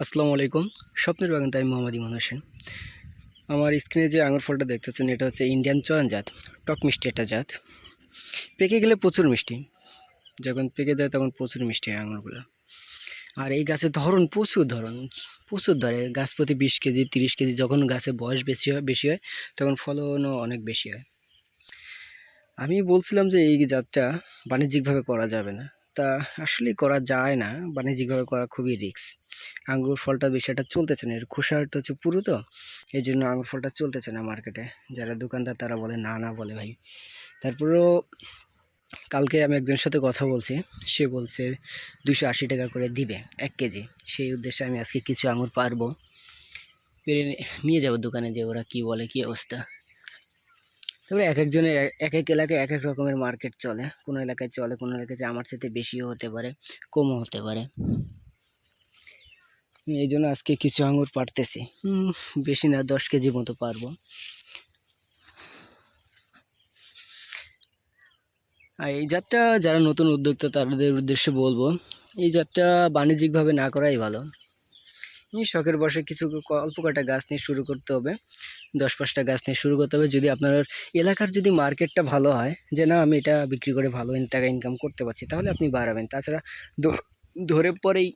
আসসালামু আলাইকুম। স্বপ্নের বাগান তাই মোহাম্মদ ইমান হোসেন। আমার স্ক্রিনে যে আঙুর ফলটা দেখতেছেন, এটা হচ্ছে ইন্ডিয়ান চয়ন জাত টক মিষ্টি একটা জাত। পেকে গেলে প্রচুর মিষ্টি। যখন পেকে যায় তখন প্রচুর মিষ্টি হয় আঙুরগুলো। আর এই গাছের ধরন প্রচুর ধরন, প্রচুর ধরে। গাছ প্রতি বিশ কেজি, তিরিশ কেজি যখন গাছের বয়স বেশি হয় বেশি হয়, তখন ফলনও অনেক বেশি হয়। আমি বলছিলাম যে এই জাতটা বাণিজ্যিকভাবে করা যাবে না। তা আসলে করা যায় না। বাণিজ্যিকভাবে করা খুবই রিস্ক আঙ্গুর ফলটা বিষয়টা চলতেছে না। এর খোসাটা হচ্ছে পুরো তো। এই জন্য আঙ্গুর ফলটা চলতেছে না মার্কেটে যারা দোকানদার তারা বলে, না না, বলে ভাই। তারপরেও কালকে আমি একজনের সাথে কথা বলছি। সে বলছে দুশো আশি টাকা করে দিবে, এক কেজি। সেই উদ্দেশ্যে আমি আজকে কিছু আঙুর পারব। পেরে নিয়ে যাব দোকানে যে ওরা কি বলে, কি অবস্থা। তারপরে এক একজনের এক- এক এলাকায় এক এক রকমের মার্কেট চলে। কোনো এলাকায় চলে, কোনো এলাকায় আমার সাথে বেশিও হতে পারে, কমও হতে পারে। এই জন্য আজকে কিছু আঙুর পারতেছি বেশি না, দশ কেজি মতো পারব আর এই জাতটা যারা নতুন উদ্যোক্তা, তাদের উদ্দেশ্যে বলব, এই জাতটা বাণিজ্যিকভাবে না করাই ভালো। শখের বসে কিছু অল্প কটা গাছ নিয়ে শুরু করতে হবে। দশ পাঁচটা গাছ নিয়ে শুরু করতে হবে। যদি আপনার এলাকার যদি মার্কেটটা ভালো হয়, যে না, আমি এটা বিক্রি করে ভালো টাকা ইনকাম করতে পারছি, তাহলে আপনি বাড়াবেন। তাছাড়া ধরে পরেই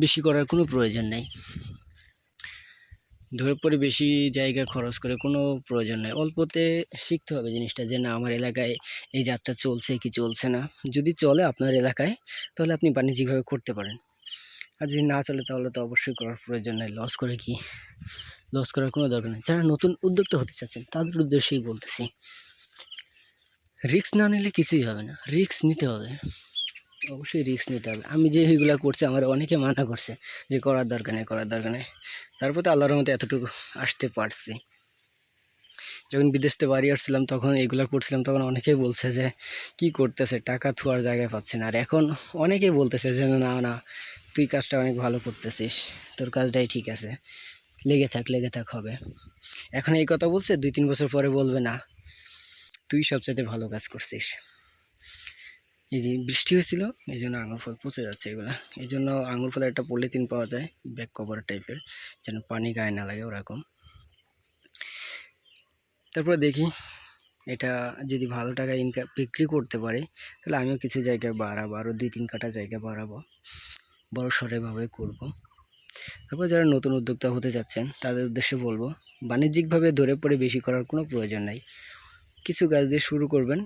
বেশি করার কোনো প্রয়োজন নেই। ধরে পরে বেশি জায়গা খরচ করে কোনো প্রয়োজন নেই। অল্পতে শিখতে হবে জিনিসটা যে, না, আমার এলাকায় এই যাত্রা চলছে কি চলছে না। যদি চলে আপনার এলাকায়, তাহলে আপনি বাণিজ্যিকভাবে করতে পারেন। আর যদি না চলে তাহলে তো অবশ্যই করার প্রয়োজন নেই। লস করে কি? লস করার কোনো দরকার নেই। যারা নতুন উদ্যোক্তা হতে চাচ্ছেন, তাদের উদ্দেশ্যেই বলতেছি রিস্ক না নিলে কিছুই হবে না। রিস্ক নিতে হবে। অবশ্যই রিস্ক নিতে হবে। আমি যে এগুলো করছি, আমার অনেকে মানা করছে যে করার দরকার নেই, করার দরকার নেই। তারপর তো আল্লাহর মতো এতটুকু আসতে পারছি। যখন বিদেশ থেকে বাড়ি আসছিলাম, তখন এগুলো করছিলাম, তখন অনেকেই বলছে যে, কি করতেছে? টাকা থুয়ার জায়গায় পাচ্ছে না। আর এখন অনেকেই বলতেছে যে, না না তুই কাজটা অনেক ভালো করতেছিস। তোর কাজটাই ঠিক আছে। লেগে থাক লেগে থাক হবে। এখন এই কথা বলছে, দুই তিন বছর পরে বলবে না। তুই সবচাইতে ভালো কাজ করছিস। এই যে বৃষ্টি হয়েছিল, এই জন্য আঙুর ফল পচে যাচ্ছে এগুলো। এই জন্য আঙুর ফলের একটা পলিথিন পাওয়া যায়, ব্যাক কভার টাইপের, যেন পানি গায়ে না লাগে ওরকম। তারপরে দেখি, এটা যদি ভালো টাকা ইনকাম বিক্রি করতে পারে, তাহলে আমিও কিছু জায়গায় বাড়াবো আরও দুই তিন কাটা জায়গা বাড়াবো। বড় সরেভাবে করব। তারপর যারা নতুন উদ্যোক্তা হতে যাচ্ছেন, তাদের উদ্দেশ্যে বলব, বাণিজ্যিকভাবে ধরে পড়ে বেশি করার কোনো প্রয়োজন নাই। কিছু গাছ দিয়ে শুরু করবেন,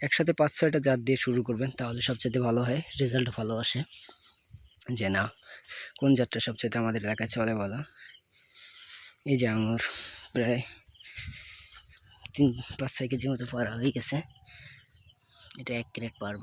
একসাথে পাঁচ ছয়টা জাত দিয়ে শুরু করবেন, তাহলে সবচেয়ে ভালো হয় রেজাল্ট ভালো আসে। যে না, কোন জাতটা সবচেয়ে আমাদের এলাকায় চলে ভালো এই যে আঙুর, প্রায় তিন, পাঁচ, ছয় কেজি মতো পারা হয়ে গেছে। এটা এক ক্রেট পারব।